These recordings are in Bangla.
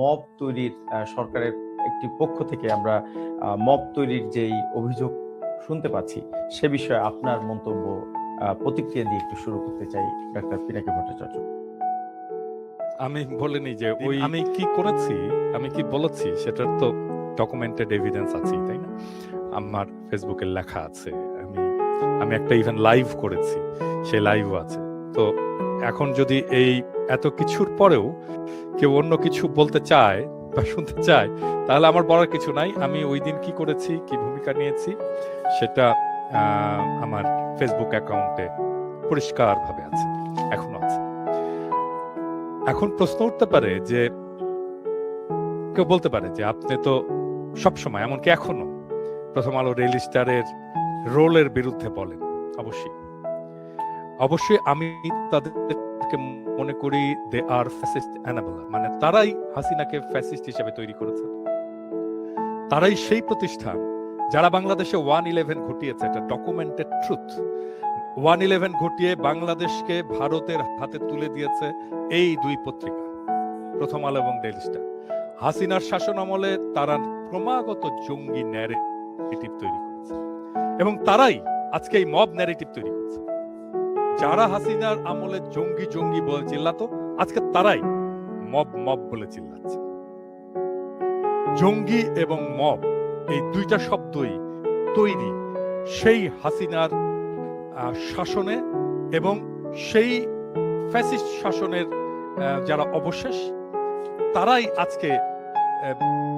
মব তৈরির আহ, সরকারের একটি পক্ষ থেকে আমরা মব তৈরির যেই অভিযোগ শুনতে পাচ্ছি সে বিষয়ে আপনার মন্তব্য আহ, প্রতিক্রিয়া দিয়ে একটু শুরু করতে চাই ডাক্তার পিনাকি ভট্টাচার্য। আমি বলিনি যে ওই আমি কি করেছি? আমি কি বলেছি? সেটার তো ডকুমেন্টেড এভিডেন্স আছে তাই না? আমার ফেসবুকে লেখা আছে আমি আমি একটা ইভেন লাইভ করেছি সে লাইভও আছে। তো এখন যদি এই এত কিছুর পরেও কেউ অন্য কিছু বলতে চায় বা শুনতে চায়, তাহলে আমার বলার কিছু নাই। আমি ওই দিন কি করেছি, কি ভূমিকা নিয়েছি, সেটা আমার ফেসবুক অ্যাকাউন্টে পরিষ্কারভাবে আছে, এখনও আছে। এখন প্রশ্ন উঠতে পারে যে, কেউ বলতে পারে যে, আপনি তো সবসময়, এমনকি এখনও প্রথম আলো রেল স্টারের রোলের বিরুদ্ধে বলেন, অবশ্যই। অবশ্যই আমি তাদেরকে মনে করি দে আর ফ্যাসিস্ট অ্যানাবেলার মানে তারাই হাসিনাকে ফ্যাসিস্ট হিসেবে তৈরি করেছে। তারাই সেই প্রতিষ্ঠান যারা বাংলাদেশে ওয়ান ইলেভেন ঘটিয়েছে, এটা ডকুমেন্টেড ট্রুথ ওয়ান ইলেভেন ঘটিয়ে বাংলাদেশকে ভারতের হাতে তুলে দিয়েছে এই দুই পত্রিকা, প্রথম আলো এবং ডেইলি স্টার হাসিনার শাসন আমলে তারা ক্রমাগত জঙ্গি ন্যারেটিভ তৈরি করেছে। এবং তারাই আজকে এই মব ন্যারেটিভ তৈরি করছে। যারা হাসিনার আমলে জঙ্গি জঙ্গি বলে চিল্লাতো, আজকে তারাই মব মব বলে চিল্লাচ্ছে জঙ্গি এবং মব, এই দুইটা শব্দই তৈরি সেই হাসিনার শাসনে এবং সেই ফ্যাসিস্ট শাসনের যারা অবশেষ, তারাই আজকে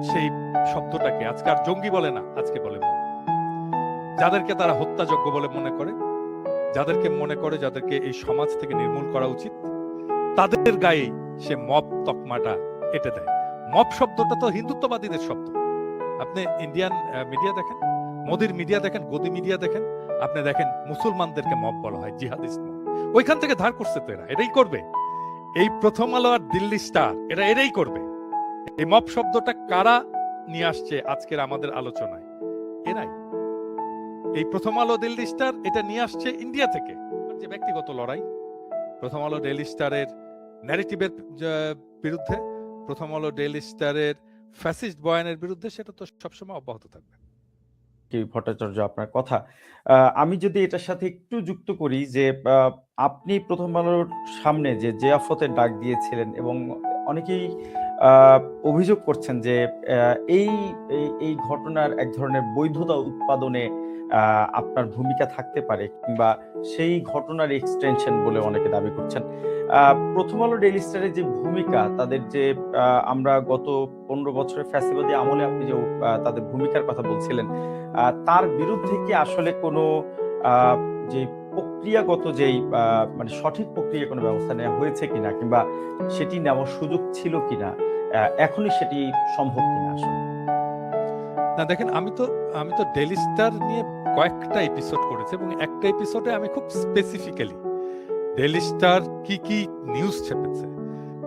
সেই শব্দটাকে আজকে আর জঙ্গি বলে না, আজকে বলে মব। যাদেরকে তারা হত্যাযোগ্য বলে মনে করে যাদেরকে মনে করে, যাদেরকে এই সমাজ থেকে নির্মূল করা উচিত, তাদের গায়ে সে মব তকমাটা এটে দেয়। মব শব্দটা তো হিন্দুত্ববাদীদের শব্দ। আপনি ইন্ডিয়ান মিডিয়া দেখেন, মোদির মিডিয়া দেখেন, গদি মিডিয়া দেখেন, আপনি দেখেন মুসলমানদেরকে মব বলা হয়, জিহাদিস্ট মব। ওইখান থেকে ধার করছে তো এরা এটাই করবে। এই প্রথম আলো আর দিল্লি স্টার, এরা এটাই করবে। এই মব শব্দটা কারা নিয়ে আসছে আজকের আমাদের আলোচনায়? এরাই। এই প্রথম আলো দিল্লি স্টার এটা নিয়ে আসছে ইন্ডিয়া থেকে। যে ব্যক্তিগত লড়াই, প্রথম আলো ডেইলি স্টারের ন্যারেটিভের বিরুদ্ধে, প্রথম আলো ডেইলি স্টারের ফ্যাসিস্ট বয়ানের বিরুদ্ধে, সেটা তো সবসময় অব্যাহত থাকবে। কি ভট্টাচার্য আপনার কথা? আমি যদি এটার সাথে একটু যুক্ত করি যে আপনি প্রথম আলোর সামনে যে জিয়াফতের ডাক দিয়েছিলেন এবং অনেকেই অভিযোগ করছেন যে এই, এই- ঘটনার এক ধরনের বৈধতা উৎপাদনে আপনার ভূমিকা থাকতে পারে কিংবা সেই ঘটনার এক্সটেনশন বলে অনেকে দাবি করছেন। প্রথম আলো ডেইলি স্টারের যে ভূমিকা, তাদের যে আমরা গত পনেরো বছরের ফ্যাসিবাদী আমলে আপনি যে তাদের ভূমিকার কথা বলছিলেন তার বিরুদ্ধে কি আসলে কোনো যে প্রক্রিয়াগত যেই মানে সঠিক প্রক্রিয়া কোনো ব্যবস্থা নেওয়া হয়েছে কিনা কিংবা সেটি নেওয়ার সুযোগ ছিল কিনা এখনই সেটি সম্ভব কিনা আসলে? না, দেখেন, আমি তো আমি তো ডেলি স্টার নিয়ে কয়েকটা এপিসোড করেছি এবং একটা এপিসোডে আমি খুব স্পেসিফিক্যালি ডেলি স্টার কি কি নিউজ ছেপেছে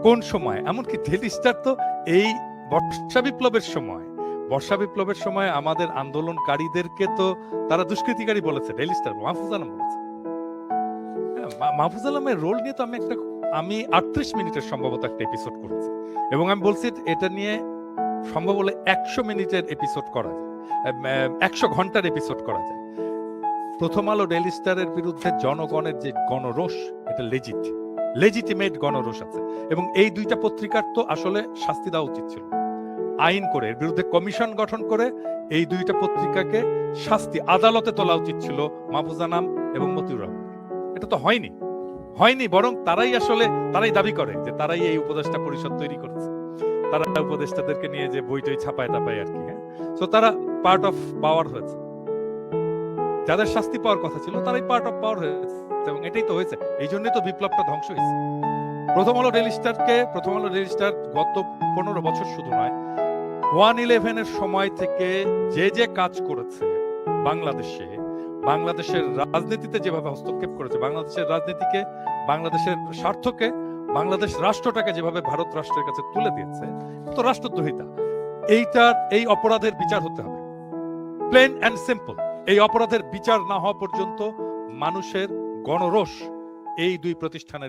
কোন সময় এমনকি ডেলি স্টার তো এই বর্ষা বিপ্লবের সময় বর্ষা বিপ্লবের সময় আমাদের আন্দোলনকারীদেরকে তো তারা দুষ্কৃতিকারী বলেছে ডেলি স্টার মাহফুজ আলম বলেছে। হ্যাঁ, মাহফুজ আলমের রোল নিয়ে তো আমি একটা আমি আটত্রিশ মিনিটের সম্ভবত একটা এপিসোড করেছি এবং আমি বলছি এটা নিয়ে সম্ভব হলে একশো মিনিটের এপিসোড করা যায়। একশো ঘণ্টার এপিসোড করা যায়। প্রথম আলো ডেলি স্টারের বিরুদ্ধে জনগণের যে গণরোষ, এটা লেজিট লেজিটিমেট গণরোষ আছে। এবং এই দুইটা পত্রিকার তো আসলে শাস্তি দেওয়া উচিত ছিল। আইন করে, এর বিরুদ্ধে কমিশন গঠন করে এই দুইটা পত্রিকাকে শাস্তি আদালতে তোলা উচিত ছিল মাহফুজা নাম এবং মতিউর রহমান। এটা তো হয়নি। হয়নি, বরং তারাই আসলে, তারাই দাবি করে যে তারাই এই উপদেষ্টা পরিষদ তৈরি করেছে। তারা উপদেষ্টাদেরকে নিয়ে যে বই টই ছাপায় টাপায় আর কি হ্যাঁ? তো তারা পার্ট অফ পাওয়ার হয়েছে। যাদের শাস্তি পাওয়ার কথা ছিল, তারাই পার্ট অফ পাওয়ার হয়েছে, এবং এটাই তো হয়েছে। এই জন্যই তো বিপ্লবটা ধ্বংস হয়েছে। প্রথম আলো ডেইলি স্টারকে প্রথম আলো ডেইলি স্টার গত পনেরো বছর শুধু নয়, ওয়ান ইলেভেনের সময় থেকে যে যে কাজ করেছে বাংলাদেশে, বাংলাদেশের রাজনীতিতে যেভাবে হস্তক্ষেপ করেছে, বাংলাদেশের রাজনীতিকে, বাংলাদেশের স্বার্থকে বাংলাদেশ রাষ্ট্রটাকে যেভাবে ভারত রাষ্ট্রের কাছে তুলে দিয়েছে, তো রাষ্ট্রদ্রোহিতা এইটার এই অপরাধের বিচার হতে হবে। প্লেন অ্যান্ড সিম্পল এই অপরাধের বিচার না হওয়া পর্যন্ত মানুষের গণরোষ এই দুই প্রতিষ্ঠানের